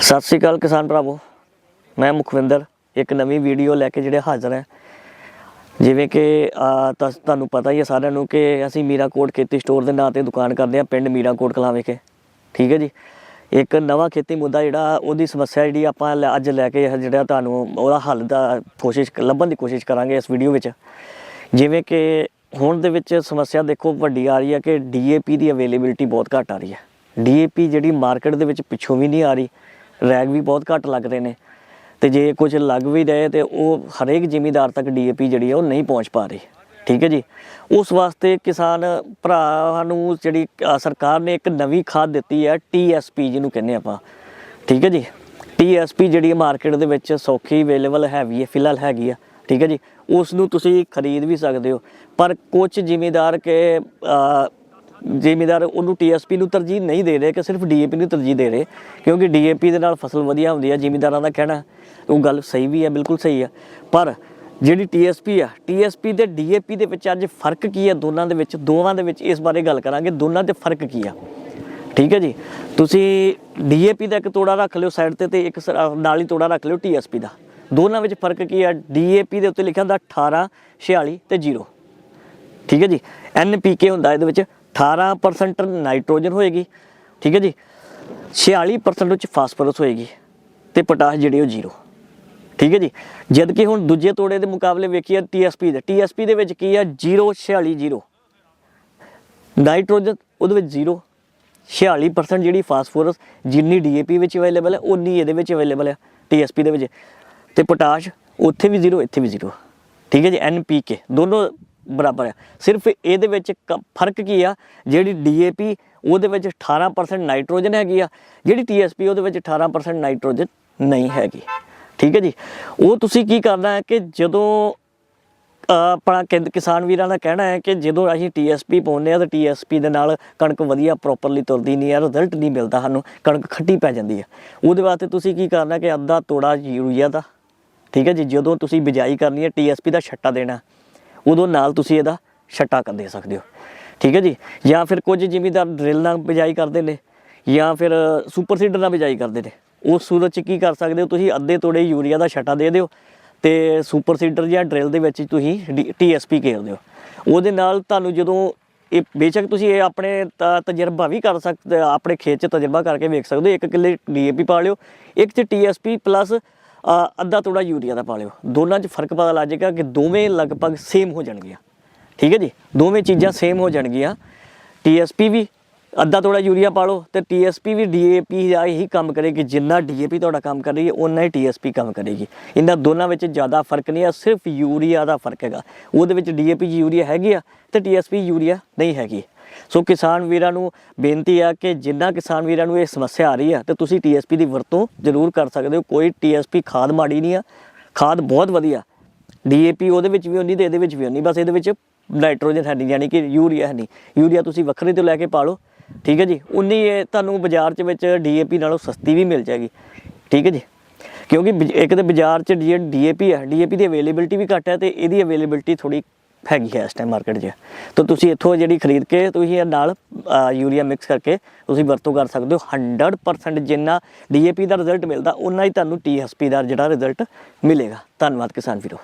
ਸਤਿ ਸ੍ਰੀ ਅਕਾਲ ਕਿਸਾਨ ਭਰਾਵੋ। ਮੈਂ ਮੁਖਵਿੰਦਰ ਇੱਕ ਨਵੀਂ ਵੀਡੀਓ ਲੈ ਕੇ ਜਿਹੜੇ ਹਾਜ਼ਰ ਹੈ। ਜਿਵੇਂ ਕਿ ਆ, ਤੁਹਾਨੂੰ ਪਤਾ ਹੀ ਹੈ ਸਾਰਿਆਂ ਨੂੰ ਕਿ ਅਸੀਂ ਮੀਰਾਕੋਟ ਖੇਤੀ ਸਟੋਰ ਦੇ ਨਾਂ ਤੇ ਦੁਕਾਨ ਕਰਦੇ ਹਾਂ ਪਿੰਡ ਮੀਰਾਕੋਟ ਕਲਾਂ ਵਿਖੇ। ਠੀਕ ਹੈ ਜੀ? ਇੱਕ ਨਵਾਂ ਖੇਤੀ ਮੁੱਦਾ ਜਿਹੜਾ ਉਹਦੀ ਸਮੱਸਿਆ ਜਿਹੜੀ ਆਪਾਂ ਲੈ- ਅੱਜ ਲੈ ਕੇ ਜਿਹੜਾ ਤੁਹਾਨੂੰ ਉਹਦਾ ਹੱਲ ਦਾ ਕੋਸ਼ਿਸ਼ ਲੱਭਣ ਦੀ ਕੋਸ਼ਿਸ਼ ਕਰਾਂਗੇ ਇਸ ਵੀਡੀਓ ਵਿੱਚ। ਜਿਵੇਂ ਕਿ ਹੁਣ ਦੇ ਵਿੱਚ ਸਮੱਸਿਆ ਦੇਖੋ ਵੱਡੀ ਆ ਰਹੀ ਹੈ ਕਿ ਡੀਏਪੀ ਦੀ ਅਵੇਲੇਬਿਲਿਟੀ ਬਹੁਤ ਘੱਟ ਆ ਰਹੀ ਹੈ। ਡੀਏਪੀ ਜਿਹੜੀ ਮਾਰਕੀਟ ਦੇ ਵਿੱਚ ਪਿੱਛੋਂ ਵੀ ਨਹੀਂ ਆ ਰਹੀ ਰੈਗ ਵੀ ਬਹੁਤ ਘੱਟ ਲੱਗ ਰਹੇ ਨੇ। ਤੇ ਜੇ ਕੁਝ ਲੱਗ ਵੀ ਰਹੇ ਤੇ ਉਹ ਹਰੇਕ ਜ਼ਿਮੀਦਾਰ ਤੱਕ ਡੀਏਪੀ ਜਿਹੜੀ ਹੈ ਉਹ ਨਹੀਂ ਪਹੁੰਚ ਪਾ ਰਹੀ। ਠੀਕ ਹੈ ਜੀ? ਉਸ ਵਾਸਤੇ ਕਿਸਾਨ ਭਰਾ ਨੂੰ ਜਿਹੜੀ ਸਰਕਾਰ ਨੇ ਇੱਕ ਨਵੀਂ ਖਾਦ ਦਿੱਤੀ ਹੈ ਟੀਐਸਪੀ ਜਿਹਨੂੰ ਕਹਿੰਦੇ ਆਪਾਂ। ਠੀਕ ਹੈ ਜੀ? ਟੀਐਸਪੀ ਜਿਹੜੀ ਮਾਰਕੀਟ ਦੇ ਵਿੱਚ ਸੌਖੀ ਅਵੇਲੇਬਲ ਹੈਗੀ ਹੈ, ਫਿਲਹਾਲ ਹੈਗੀ ਆ। ਠੀਕ ਹੈ ਜੀ? ਉਸ ਨੂੰ ਤੁਸੀਂ ਖਰੀਦ ਵੀ ਸਕਦੇ ਹੋ। ਪਰ ਕੁਝ ਜ਼ਿਮੀਦਾਰ ਕੇ ਜ਼ਿਮੀਦਾਰ ਉਹਨੂੰ ਟੀਐਸਪੀ ਨੂੰ ਤਰਜੀਹ ਨਹੀਂ ਦੇ ਰਹੇ ਕਿ ਸਿਰਫ ਡੀਏਪੀ ਨੂੰ ਤਰਜੀਹ ਦੇ ਰਹੇ, ਕਿਉਂਕਿ ਡੀਏਪੀ ਦੇ ਨਾਲ ਫਸਲ ਵਧੀਆ ਹੁੰਦੀ ਹੈ ਜ਼ਿਮੀਦਾਰਾਂ ਦਾ ਕਹਿਣਾ, ਉਹ ਗੱਲ ਸਹੀ ਵੀ ਹੈ ਬਿਲਕੁਲ ਸਹੀ ਹੈ ਪਰ ਜਿਹੜੀ ਟੀਐਸਪੀ ਆ ਟੀਐਸਪੀ ਤੇ ਡੀਏਪੀ ਦੇ ਵਿੱਚ ਅੱਜ ਫ਼ਰਕ ਕੀ ਹੈ ਦੋਨਾਂ ਦੇ ਵਿੱਚ? ਦੋਵਾਂ ਦੇ ਵਿੱਚ ਇਸ ਬਾਰੇ ਗੱਲ ਕਰਾਂਗੇ, ਦੋਨਾਂ 'ਚ ਫ਼ਰਕ ਕੀ ਆ? ਠੀਕ ਹੈ ਜੀ? ਤੁਸੀਂ ਡੀਏਪੀ ਦਾ ਇੱਕ ਤੋੜਾ ਰੱਖ ਲਿਓ ਸਾਈਡ ਤੇ ਤੇ ਇੱਕ ਨਾਲ ਹੀ ਤੋੜਾ ਰੱਖ ਲਿਓ ਟੀਐਸਪੀ ਦਾ। ਦੋਨਾਂ ਵਿੱਚ ਫ਼ਰਕ ਕੀ ਆ? ਡੀਏਪੀ ਦੇ ਉੱਤੇ ਲਿਖਿਆ ਹੁੰਦਾ 18 46 ਤੇ 0 ਠੀਕ ਹੈ ਜੀ? ਐਨਪੀਕੇ ਹੁੰਦਾ ਇਹਦੇ ਵਿੱਚ। 18% ਨਾਈਟ੍ਰੋਜਨ ਹੋਏਗੀ, ਠੀਕ ਹੈ ਜੀ? 46% ਵਿੱਚ ਫਾਸਫੋਰਸ ਹੋਏਗੀ ਤੇ ਪੋਟਾਸ਼ ਜਿਹੜੀ ਉਹ ਜ਼ੀਰੋ, ਠੀਕ ਹੈ ਜੀ? ਜਦ ਕਿ ਹੁਣ ਦੂਜੇ ਤੋੜੇ ਦੇ ਮੁਕਾਬਲੇ ਵੇਖੀਏ ਟੀਐਸਪੀ ਦੇ ਟੀਐਸਪੀ ਦੇ ਵਿੱਚ ਕੀ ਆ 0 46 0 ਨਾਈਟ੍ਰੋਜਨ ਉਹਦੇ ਵਿੱਚ 0 46% ਜਿਹੜੀ ਫਾਸਫੋਰਸ ਜਿੰਨੀ ਡੀਏਪੀ ਵਿੱਚ ਅਵੇਲੇਬਲ ਹੈ ਉਨੀ ਇਹਦੇ ਵਿੱਚ ਅਵੇਲੇਬਲ ਹੈ ਟੀਐਸਪੀ ਦੇ ਵਿੱਚ। ਤੇ ਪੋਟਾਸ਼ ਉੱਥੇ ਵੀ 0 ਇੱਥੇ ਵੀ 0 ਠੀਕ ਹੈ ਜੀ? ਐਨਪੀਕੇ ਦੋਨੋਂ ਬਰਾਬਰ ਆ। ਸਿਰਫ ਇਹਦੇ ਵਿੱਚ ਕ- ਫ਼ਰਕ ਕੀ ਆ, ਜਿਹੜੀ ਡੀਏਪੀ ਉਹਦੇ ਵਿੱਚ 18% ਨਾਈਟ੍ਰੋਜਨ ਹੈਗੀ ਆ, ਜਿਹੜੀ ਟੀਐਸਪੀ ਉਹਦੇ ਵਿੱਚ 18% ਨਾਈਟ੍ਰੋਜਨ ਨਹੀਂ ਹੈਗੀ। ਠੀਕ ਹੈ ਜੀ? ਉਹ ਤੁਸੀਂ ਕੀ ਕਰਨਾ ਹੈ ਕਿ ਜਦੋਂ ਆਪਣਾ ਕਿੰਦ, ਕਿਸਾਨ ਵੀਰਾਂ ਦਾ ਕਹਿਣਾ ਹੈ ਕਿ ਜਦੋਂ ਅਸੀਂ ਟੀਐਸਪੀ ਪਾਉਂਦੇ ਆ ਤਾਂ ਟੀਐਸਪੀ ਦੇ ਨਾਲ ਕਣਕ ਵਧੀਆ ਪ੍ਰੋਪਰਲੀ ਤੁਰਦੀ ਨਹੀਂ ਆ ਰਿਜ਼ਲਟ ਨਹੀਂ ਮਿਲਦਾ ਸਾਨੂੰ, ਕਣਕ ਖੱਟੀ ਪੈ ਜਾਂਦੀ ਆ ਉਹਦੇ ਵਾਸਤੇ ਤੁਸੀਂ ਕੀ ਕਰਨਾ ਕਿ ਅੱਧਾ ਤੋੜਾ ਯੂਰੀਆ ਦਾ, ਠੀਕ ਹੈ ਜੀ? ਜਦੋਂ ਤੁਸੀਂ ਬਿਜਾਈ ਕਰਨੀ ਹੈ ਟੀਐਸਪੀ ਦਾ ਛੱਟਾ ਦੇਣਾ ਉਦੋਂ ਨਾਲ ਤੁਸੀਂ ਇਹਦਾ ਛੱਟਾ ਕਰ ਦੇ ਸਕਦੇ ਹੋ। ਠੀਕ ਹੈ ਜੀ? ਜਾਂ ਫਿਰ ਕੁਝ ਜ਼ਿਮੀਦਾਰ ਡਰਿਲ ਨਾਲ ਬਿਜਾਈ ਕਰਦੇ ਨੇ, ਜਾਂ ਫਿਰ ਸੁਪਰ ਸੀਡਰ ਨਾਲ ਬਿਜਾਈ ਕਰਦੇ ਨੇ। ਉਸ ਸੂਰਤ ਚ ਕੀ ਕਰ ਸਕਦੇ ਹੋ? ਤੁਸੀਂ ਅੱਧੇ ਤੋੜੇ ਯੂਰੀਆ ਦਾ ਛੱਟਾ ਦੇ ਦਿਓ ਤੇ ਸੁਪਰ ਸੀਡਰ ਜਾਂ ਡਰਿਲ ਦੇ ਵਿੱਚ ਤੁਸੀਂ ਟੀਐਸਪੀ ਘੇਰ ਦਿਓ। ਉਹਦੇ ਨਾਲ ਤੁਹਾਨੂੰ ਜਦੋਂ ਇਹ ਬੇਸ਼ੱਕ ਤੁਸੀਂ ਇਹ ਆਪਣੇ ਤ- ਤਜਰਬਾ ਵੀ ਕਰ ਸਕਦੇ ਆਪਣੇ ਖੇਤ 'ਚ ਤਜਰਬਾ ਕਰਕੇ ਵੇਖ ਸਕਦੇ ਹੋ। ਇੱਕ ਕਿੱਲੇ ਡੀਏਪੀ ਪਾ ਲਿਓ, ਇੱਕ 'ਚ ਟੀਐਸਪੀ ਪਲੱਸ ਅੱਧਾ ਤੋੜਾ ਯੂਰੀਆ ਦਾ ਪਾ ਲਿਓ। ਦੋਨਾਂ 'ਚ ਫ਼ਰਕ ਪਤਾ ਲੱਗ ਜਾਏਗਾ ਕਿ ਦੋਵੇਂ ਲਗਭਗ ਸੇਮ ਹੋ ਜਾਣਗੀਆਂ। ਠੀਕ ਹੈ ਜੀ? ਦੋਵੇਂ ਚੀਜ਼ਾਂ ਸੇਮ ਹੋ ਜਾਣਗੀਆਂ। ਟੀਐਸਪੀ ਵੀ ਅੱਧਾ ਤੋੜਾ ਯੂਰੀਆ ਪਾ ਲਓ ਤੇ ਟੀਐਸਪੀ ਵੀ ਡੀਏਪੀ ਦਾ ਹੀ ਕੰਮ ਕਰੇਗੀ। ਜਿੰਨਾ ਡੀਏਪੀ ਤੁਹਾਡਾ ਕੰਮ ਕਰ ਰਹੀ ਹੈ ਉਨਾ ਹੀ ਟੀਐਸਪੀ ਕੰਮ ਕਰੇਗੀ। ਇਹਨਾਂ ਦੋਨਾਂ ਵਿੱਚ ਜ਼ਿਆਦਾ ਫ਼ਰਕ ਨਹੀਂ ਹੈ ਸਿਰਫ ਯੂਰੀਆ ਦਾ ਫ਼ਰਕ ਹੈਗਾ। ਉਹਦੇ ਵਿੱਚ ਡੀਏਪੀ ਯੂਰੀਆ ਹੈਗੀ ਆ ਤੇ ਟੀਐਸਪੀ ਯੂਰੀਆ ਨਹੀਂ ਹੈਗੀ। ਸੋ ਕਿਸਾਨ ਵੀਰਾਂ ਨੂੰ ਬੇਨਤੀ ਆ ਕਿ ਜਿੰਨਾ ਕਿਸਾਨ ਵੀਰਾਂ ਨੂੰ ਇਹ ਸਮੱਸਿਆ ਆ ਰਹੀ ਹੈ ਤੇ ਤੁਸੀਂ ਟੀਐਸਪੀ ਦੀ ਵਰਤੋਂ ਜ਼ਰੂਰ ਕਰ ਸਕਦੇ ਹੋ। ਕੋਈ ਟੀਐਸਪੀ ਖਾਦ ਮਾੜੀ ਨਹੀਂ ਆ, ਖਾਦ ਬਹੁਤ ਵਧੀਆ। ਡੀਏਪੀ ਉਹਦੇ ਵਿੱਚ ਵੀ ਉਨੀ ਤੇ ਇਹਦੇ ਵਿੱਚ ਵੀ ਉਨੀ ਬਸ ਇਹਦੇ ਵਿੱਚ ਨਾਈਟ੍ਰੋਜਨ ਹੈ ਨਹੀਂ, ਯਾਨੀ ਕਿ ਯੂਰੀਆ ਹੈ ਨਹੀਂ। ਯੂਰੀਆ ਤੁਸੀਂ ਵੱਖਰੇ ਤੋਂ ਲੈ ਕੇ ਪਾ ਲਓ, ਠੀਕ ਹੈ ਜੀ? ਉਨੀ ਇਹ ਤੁਹਾਨੂੰ ਬਾਜ਼ਾਰ 'ਚ ਵਿੱਚ ਡੀਏਪੀ ਨਾਲੋਂ ਸਸਤੀ ਵੀ ਮਿਲ ਜਾਏਗੀ, ਠੀਕ ਹੈ ਜੀ? ਕਿਉਂਕਿ ਬਜ- ਇੱਕ ਤੇ ਬਾਜ਼ਾਰ 'ਚ ਜਿਹੜੀ ਡੀਏਪੀ ਹੈ ਡੀਏਪੀ ਦੀ ਅਵੇਲੇਬਿਲਟੀ ਵੀ ਘੱਟ ਹੈ ਤੇ ਇਹਦੀ ਅਵੇਲੇਬਿਲਟੀ ਥੋੜੀ ਹੈਗੀ ਹੈ ਇਸ ਟਾਈਮ ਮਾਰਕੀਟ 'ਚ। ਤਾਂ ਤੁਸੀਂ ਇੱਥੋਂ ਜਿਹੜੀ ਖਰੀਦ ਕੇ ਤੁਸੀਂ ਇਹ ਨਾਲ ਯੂਰੀਆ ਮਿਕਸ ਕਰਕੇ ਤੁਸੀਂ ਵਰਤੋਂ ਕਰ ਸਕਦੇ ਹੋ। 100% ਜਿੰਨਾ ਡੀਏਪੀ ਦਾ ਰਿਜ਼ਲਟ ਮਿਲਦਾ ਉਨਾ ਹੀ ਤੁਹਾਨੂੰ ਟੀਐਸਪੀ ਦਾ ਜਿਹੜਾ ਰਿਜ਼ਲਟ ਮਿਲੇਗਾ। ਧੰਨਵਾਦ ਕਿਸਾਨ ਵੀਰੋ।